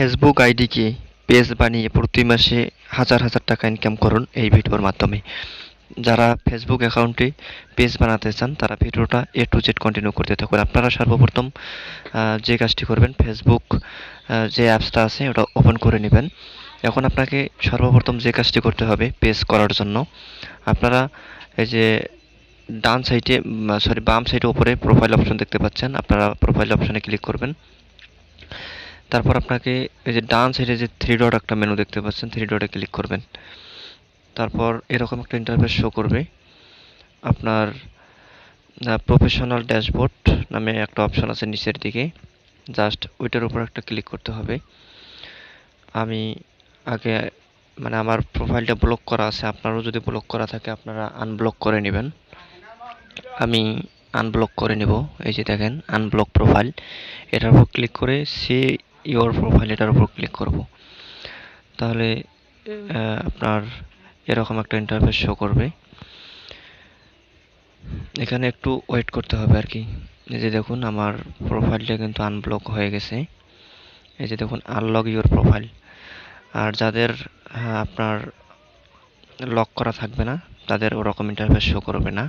Facebook আইডিকে page বানিয়ে প্রতি মাসে হাজার হাজার টাকা ইনকাম করুন এই ভিডিওর মাধ্যমে। যারা ফেসবুক অ্যাকাউন্টে পেজ বানাতে চান, তারা ভিডিওটা এ টু জেড কন্টিনিউ করতে থাকুন। আপনারা সর্বপ্রথম যে কাজটি করবেন, ফেসবুক যে অ্যাপসটা আছে, ওটা ওপেন করে নেবেন। এখন আপনাকে সর্বপ্রথম যে কাজটি করতে হবে, পেজ করার জন্য, আপনারা এই যে ডান সাইডে সরি বাম সাইডে উপরে প্রোফাইল অপশন দেখতে পাচ্ছেন। আপনারা প্রোফাইল অপশনে ক্লিক করবেন। তারপর আপনাকে এই যে ডান সাইডে যে থ্রি ডট একটা মেনু দেখতে পাচ্ছেন থ্রি ডটে ক্লিক করবেন। তারপর এরকম একটা ইন্টারফেস শো করবে। আপনার প্রফেশনাল ড্যাশবোর্ড নামে একটা অপশন আছে নিচের দিকে। জাস্ট ওইটার উপর একটা ক্লিক করতে হবে। আমি আগে মানে আমার প্রোফাইলটা ব্লক করা আছে। আপনারও যদি ব্লক করা থাকে, আপনারা আনব্লক করে নেবেন। আমি আনব্লক করে নেব। এই যে দেখেন আনব্লক প্রোফাইল এটার উপর ক্লিক করে সে ইওর প্রোফাইল এটার উপর ক্লিক করব। তাহলে আপনার এরকম একটা ইন্টারফেস শো করবে। এখানে একটু ওয়েট করতে হবে আর কি। এই যে দেখুন আমার প্রোফাইলটা কিন্তু আনব্লক হয়ে গেছে। এই যে দেখুন আনলক ইওর প্রোফাইল আর যাদের হ্যাঁ, আপনার লক করা থাকবে না তাদের ওরকম ইন্টারফেস শো করবে না।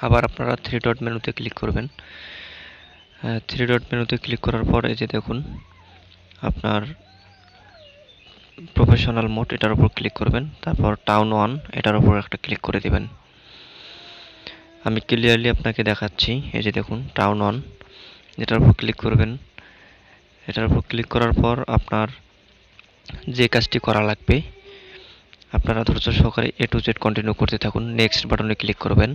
আবার আপনারা থ্রি ডট মেনুতে ক্লিক করবেন। থ্রি ডট মেনুতে ক্লিক করার পর এই যে দেখুন, আপনার প্রফেশনাল মোড এটার উপর ক্লিক করবেন, তারপর টাউন ওয়ান এটার উপর একটা ক্লিক করে দিবেন। আমি ক্লিয়ারলি আপনাকে দেখাচ্ছি, এই যে দেখুন টাউন ওয়ান এটার উপর ক্লিক করবেন। এটার উপর ক্লিক করার পর আপনার যে কাজটি করা লাগবে, আপনারা ধৈর্য সহকারে এ টু জেড কন্টিনিউ করতে থাকুন। নেক্সট বাটনে ক্লিক করবেন।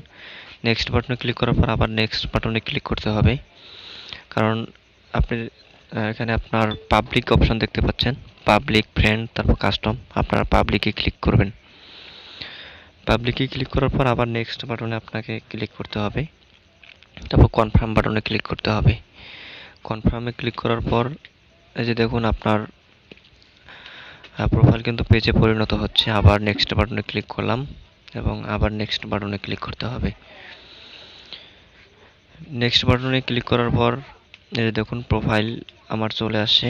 নেক্সট বাটনে ক্লিক করার পর আবার নেক্সট বাটনে ক্লিক করতে হবে। কারণ আপনি এখানে আপনার পাবলিক অপশন দেখতে পাচ্ছেন। পাবলিক ফ্রেন্ড তারপর কাস্টম আপনারা পাবলিকে ক্লিক করবেন। পাবলিকে ক্লিক করার পর আবার নেক্সট বাটনে আপনাকে ক্লিক করতে হবে। তারপর কনফার্ম বাটনে ক্লিক করতে হবে। কনফার্মে ক্লিক করার পর, এই যে দেখুন আপনার প্রোফাইল কিন্তু পেজে পরিণত হচ্ছে। আবার নেক্সট বাটনে ক্লিক করলাম এবং আবার নেক্সট বাটনে ক্লিক করতে হবে। নেক্সট বাটনে ক্লিক করার পর এই দেখুন প্রোফাইল আমার চলে আসছে।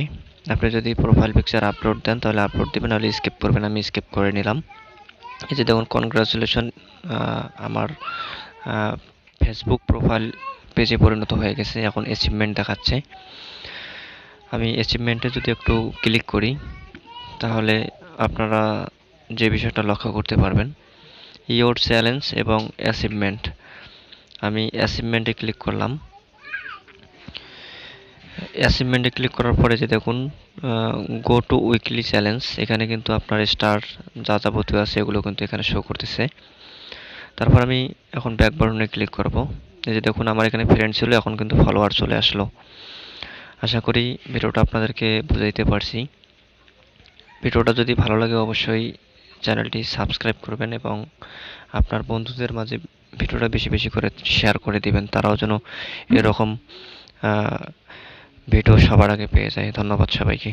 আপনি যদি প্রোফাইল পিকচার আপলোড দেন, তাহলে আপলোড দেবেন, নাহলে স্কিপ করবেন, আমি স্কিপ করে নিলাম। এই যে দেখুন কনগ্রাচুলেশন আমার ফেসবুক প্রোফাইল পেজে পরিণত হয়ে গেছে। এখন অ্যাচিভমেন্ট দেখাচ্ছে। আমি অ্যাচিভমেন্টে যদি একটু ক্লিক করি, তাহলে আপনারা যে বিষয়টা লক্ষ্য করতে পারবেন ইয়োর চ্যালেঞ্জ এবং অ্যাচিভমেন্ট আমি অ্যাচিভমেন্টে ক্লিক করলাম। অ্যাচিভমেন্টে ক্লিক করার পরে যে দেখুন গো টু উইকলি চ্যালেঞ্জ এখানে কিন্তু আপনার স্টার যা যাবতীয় আছে এগুলো কিন্তু এখানে শো করতেছে। তারপর আমি এখন ব্যাক বাটনে ক্লিক করব। এই যে দেখুন, আমার এখানে ফ্রেন্ড ছিল, এখন কিন্তু ফলোয়ার চলে আসলো। আশা করি ভিডিওটা আপনাদেরকে বুঝাইতে পারছি। ভিডিওটা যদি ভালো লাগে, অবশ্যই চ্যানেলটি সাবস্ক্রাইব করবেন এবং আপনার বন্ধুদের মাঝে ভিডিওটা বেশি বেশি করে শেয়ার করে দিবেন। তারাও যেন এরকম ভিডিও সবার আগে পেয়ে যায়। ধন্যবাদ সবাইকে।